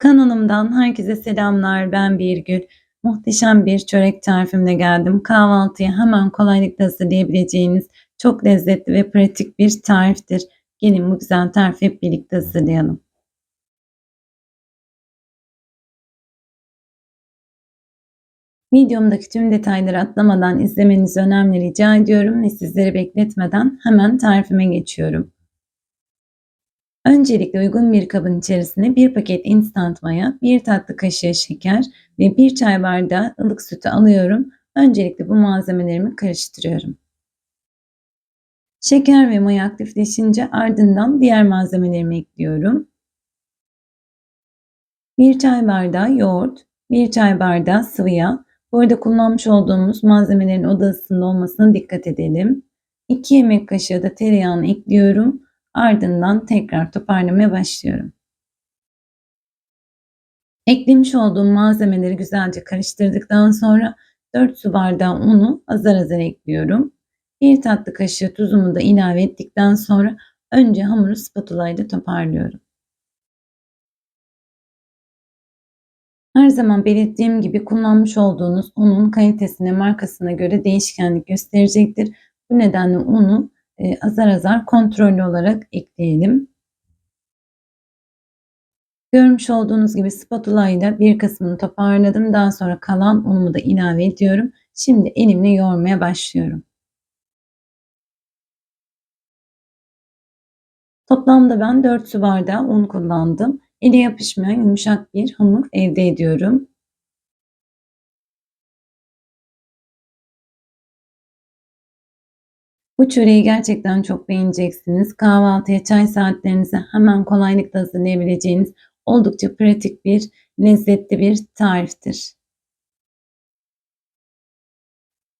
Kanalımdan herkese selamlar. Ben Birgül. Muhteşem bir çörek tarifimle geldim. Kahvaltıya hemen kolaylıkla hazırlayabileceğiniz çok lezzetli ve pratik bir tariftir. Gelin bu güzel tarifi hep birlikte hazırlayalım. Videomdaki tüm detayları atlamadan izlemenizi önemli rica ediyorum ve sizleri bekletmeden hemen tarifime geçiyorum. Öncelikle uygun bir kabın içerisine bir paket instant maya, bir tatlı kaşığı şeker ve bir çay bardağı ılık sütü alıyorum. Öncelikle bu malzemelerimi karıştırıyorum. Şeker ve maya aktifleşince ardından diğer malzemelerimi ekliyorum. Bir çay bardağı yoğurt, bir çay bardağı sıvı yağ. Bu arada kullanmış olduğumuz malzemelerin oda ısısında olmasına dikkat edelim. 2 yemek kaşığı da tereyağını ekliyorum Ardından tekrar toparlamaya başlıyorum. Eklemiş olduğum malzemeleri güzelce karıştırdıktan sonra 4 su bardağı unu azar azar ekliyorum. 1 tatlı kaşığı tuzumu da ilave ettikten sonra önce hamuru spatula ile toparlıyorum. Her zaman belirttiğim gibi kullanmış olduğunuz unun kalitesine, markasına göre değişkenlik gösterecektir. Bu nedenle unu azar azar kontrollü olarak ekleyelim. Görmüş olduğunuz gibi spatula ile bir kısmını toparladım. Daha sonra kalan unumu da ilave ediyorum. Şimdi elimle yoğurmaya başlıyorum. Toplamda ben 4 su bardağı un kullandım. Ele yapışmayan yumuşak bir hamur elde ediyorum. Bu çöreği gerçekten çok beğeneceksiniz. Kahvaltıya, çay saatlerinize hemen kolaylıkla hazırlayabileceğiniz oldukça pratik bir, lezzetli bir tariftir.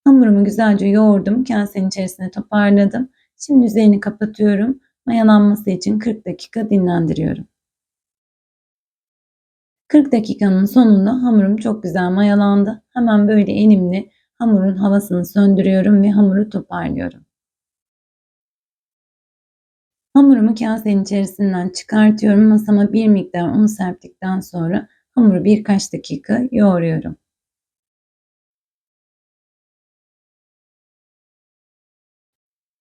Hamurumu güzelce yoğurdum. Kasenin içerisine toparladım. Şimdi üzerini kapatıyorum. Mayalanması için 40 dakika dinlendiriyorum. 40 dakikanın sonunda hamurum çok güzel mayalandı. Hemen böyle elimle hamurun havasını söndürüyorum ve hamuru toparlıyorum. Hamurumu kasenin içerisinden çıkartıyorum. Masama bir miktar un serptikten sonra hamuru birkaç dakika yoğuruyorum.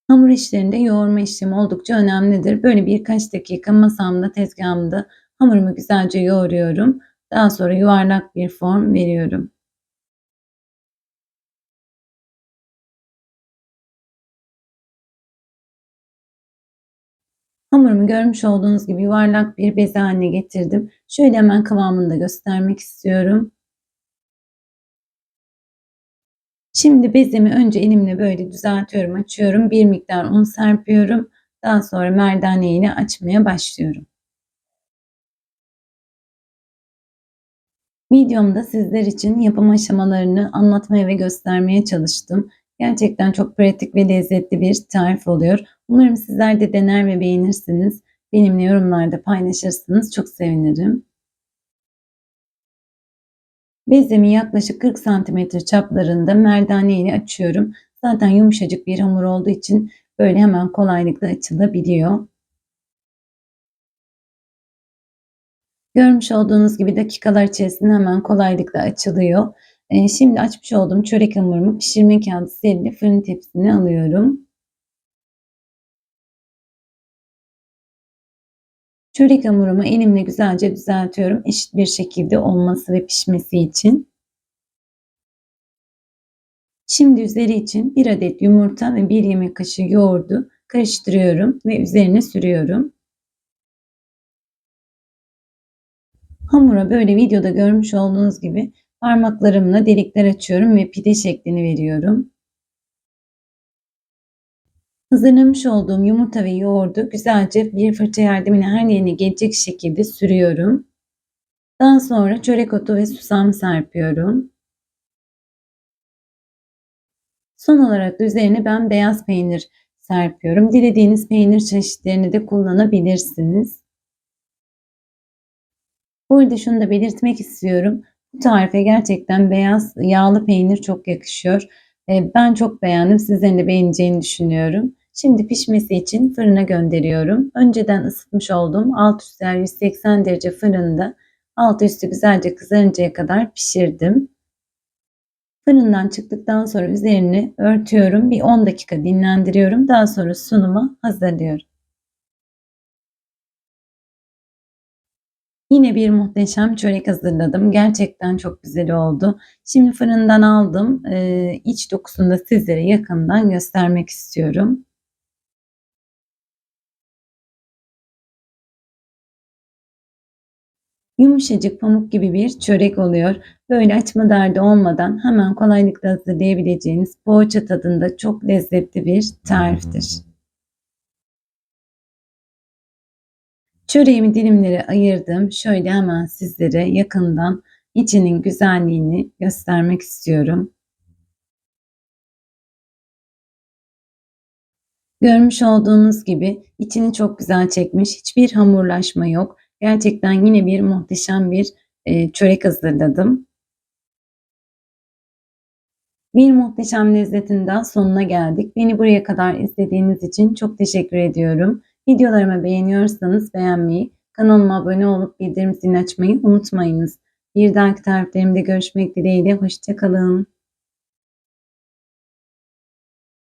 Hamur işlerinde yoğurma işlemi oldukça önemlidir. Böyle birkaç dakika masamda, tezgahımda hamurumu güzelce yoğuruyorum. Daha sonra yuvarlak bir form veriyorum. Hamurumu görmüş olduğunuz gibi yuvarlak bir beze haline getirdim. Şöyle hemen kıvamını da göstermek istiyorum. Şimdi bezemi önce elimle böyle düzeltiyorum, açıyorum. Bir miktar un serpiyorum. Daha sonra merdane ile açmaya başlıyorum. Videomda sizler için yapım aşamalarını anlatmaya ve göstermeye çalıştım. Gerçekten çok pratik ve lezzetli bir tarif oluyor. Umarım sizler de dener ve beğenirsiniz. Benimle yorumlarda paylaşırsınız. Çok sevinirim. Bezemi yaklaşık 40 cm çaplarında merdane ile açıyorum. Zaten yumuşacık bir hamur olduğu için böyle hemen kolaylıkla açılabiliyor. Görmüş olduğunuz gibi dakikalar içerisinde hemen kolaylıkla açılıyor. Ee, şimdi açmış olduğum çörek hamurumu pişirme kağıdı serili fırın tepsisine alıyorum. Çörek hamurumu elimle güzelce düzeltiyorum. Eşit bir şekilde olması ve pişmesi için. Şimdi üzeri için bir adet yumurta ve bir yemek kaşığı yoğurdu karıştırıyorum ve üzerine sürüyorum. Hamura böyle videoda görmüş olduğunuz gibi parmaklarımla delikler açıyorum ve pide şeklini veriyorum. Hazırlamış olduğum yumurta ve yoğurdu güzelce bir fırça yardımıyla her yerine gelecek şekilde sürüyorum. Daha sonra çörek otu ve susam serpiyorum. Son olarak da üzerine ben beyaz peynir serpiyorum. Dilediğiniz peynir çeşitlerini de kullanabilirsiniz. Bu arada şunu da belirtmek istiyorum. Bu tarife gerçekten beyaz yağlı peynir çok yakışıyor. Ben çok beğendim. Sizlerin de beğeneceğini düşünüyorum. Şimdi pişmesi için fırına gönderiyorum. Önceden ısıtmış olduğum alt üst yer 180 derece fırında Altı üstü güzelce kızarıncaya kadar pişirdim. Fırından çıktıktan sonra üzerini örtüyorum. Bir 10 dakika dinlendiriyorum. Daha sonra sunuma hazırlıyorum. Yine bir muhteşem çörek hazırladım. Gerçekten çok güzel oldu. Şimdi fırından aldım. Ee, iç dokusunu da sizlere yakından göstermek istiyorum. Yumuşacık pamuk gibi bir çörek oluyor. Böyle açma derdi olmadan hemen kolaylıkla hazırlayabileceğiniz poğaça tadında çok lezzetli bir tariftir. Çöreğimi dilimlere ayırdım. Şöyle hemen sizlere yakından içinin güzelliğini göstermek istiyorum. Görmüş olduğunuz gibi içini çok güzel çekmiş. Hiçbir hamurlaşma yok. Gerçekten yine bir muhteşem bir e, çörek hazırladım. Bir muhteşem lezzetin daha sonuna geldik. Beni buraya kadar izlediğiniz için çok teşekkür ediyorum. Videolarımı beğeniyorsanız beğenmeyi, kanalıma abone olup bildirim zilini açmayı unutmayınız. Bir dahaki tariflerimde görüşmek dileğiyle. Hoşçakalın.